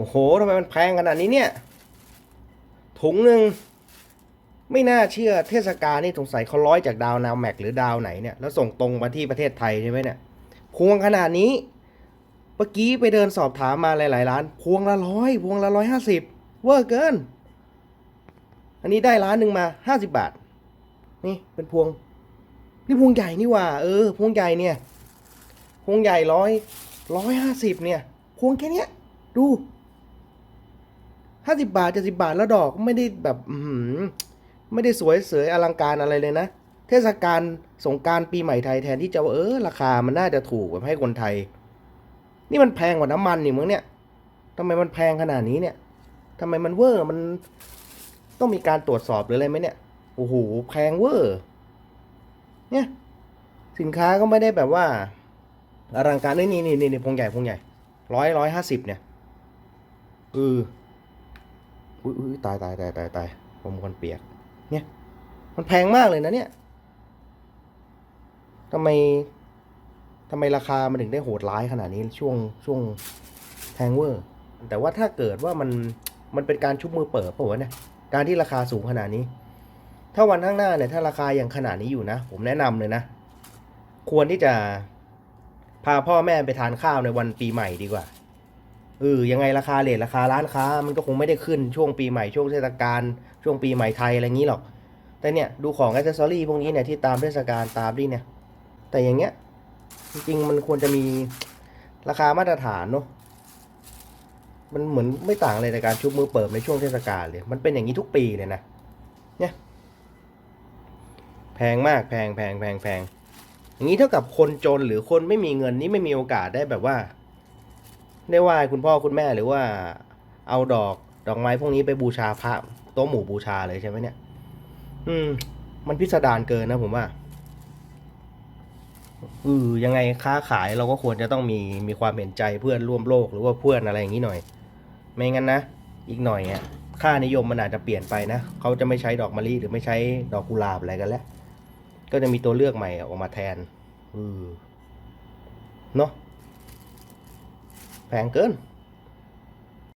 โอ้โหทำไมมันแพงขนาดนี้เนี่ย ถุงหนึ่งไม่น่าเชื่อเทศกาลนี่สงสัยเขาร้อยจากดาวนาวแม็กหรือดาวไหนเนี่ยแล้วส่งตรงมาที่ประเทศไทยใช่ไหมเนี่ย พวงขนาดนี้ เมื่อกี้ไปเดินสอบถามมาหลายๆร้าน พวงละร้อยพวงละร้อยห้าสิบเวอร์เกิน อันนี้ได้ร้านหนึ่งมาห้าสิบบาท นี่เป็นพวง นี่พวงใหญ่นี่ว่า เออ พวงใหญ่เนี่ย พวงใหญ่ร้อยร้อยห้าสิบเนี่ย พวงแค่เนี้ย ดู ห้าสิบาทเจ็ดสิบาทแล้วดอกไม่ได้แบบอืไม่ได้สวยเสวยอลังการอะไรเลยนะ เทศกาลสงการปีใหม่ไทยแทนที่จะเออราคามันน่าจะถูกแบบให้คนไทย นี่มันแพงกว่าน้ำมันนี่มึงเนี่ยทำไมมันแพงขนาดนี้เนี่ยทำไมมันเวอร์มันต้องมีการตรวจสอบหรืออะไรไหมเนี่ยโอ้โหแพงเวอร์ เนี่ย สินค้าก็ไม่ได้แบบว่าอลังการนี่นี่นี่นี่พงใหญ่พงใหญ่ร้อยร้อยห้าสิบเนี่ยเออ อุ้ยตายตายตายตายตายผมคนเปียก เนี่ย มันแพงมากเลยนะเนี่ยทำไมทำไมราคามันถึงได้โหดร้ายขนาดนี้ช่วงช่วงแพงเวอร์ แต่ว่าถ้าเกิดว่ามันมันเป็นการชุบมือเปิดป่าวะเนี่ยการที่ราคาสูงขนาดนี้ ถ้าวันข้างหน้าเนี่ยถ้าราคายังขนาดนี้อยู่นะ ผมแนะนำเลยนะ ควรที่จะพาพ่อแม่ไปทานข้าวในวันปีใหม่ดีกว่า เออยังไงราคาเลทราคาร้านค้า มันก็คงไม่ได้ขึ้นช่วงปีใหม่ช่วงเทศกาลช่วงปีใหม่ไทยอะไรงี้หรอก แต่เนี่ยดูของอ c เซสซอรี่พวกนี้เนี่ยที่ตามเทศกาลตามนี่เนี่ย แต่อย่างเงี้ยจริงๆมันควรจะมีราคามาตรฐานเนาะมันเหมือนไม่ต่างอะไรในการชุบมือเปิดในช่วงเทศกาลเลย มันเป็นอย่างนี้ทุกปีเลยนะเนี่ยแพงมากแพงแพงแพงแพงอย่างนี้เท่ากับคนจนหรือคนไม่มีเงินนี่ไม่มีโอกาสได้แบบว่า ได้ไหว้คุณพ่อคุณแม่หรือว่าเอาดอกดอกไม้พวกนี้ไปบูชาพระโต๊ะหมู่บูชาเลยใช่ไหมเนี่ย อืม มันพิสดารเกินนะผมว่าเออยังไงค้าขายเราก็ควรจะต้องมีมีความเห็นใจเพื่อนร่วมโลกหรือว่าเพื่อนอะไรอย่างนี้หน่อย ไม่งั้นนะอีกหน่อยอะค่านิยมมันอาจจะเปลี่ยนไปนะเขาจะไม่ใช้ดอกมะลิหรือไม่ใช้ดอกกุหลาบอะไรกันแล้วก็จะมีตัวเลือกใหม่ออกมาแทน อือเนาะ แพงเกิน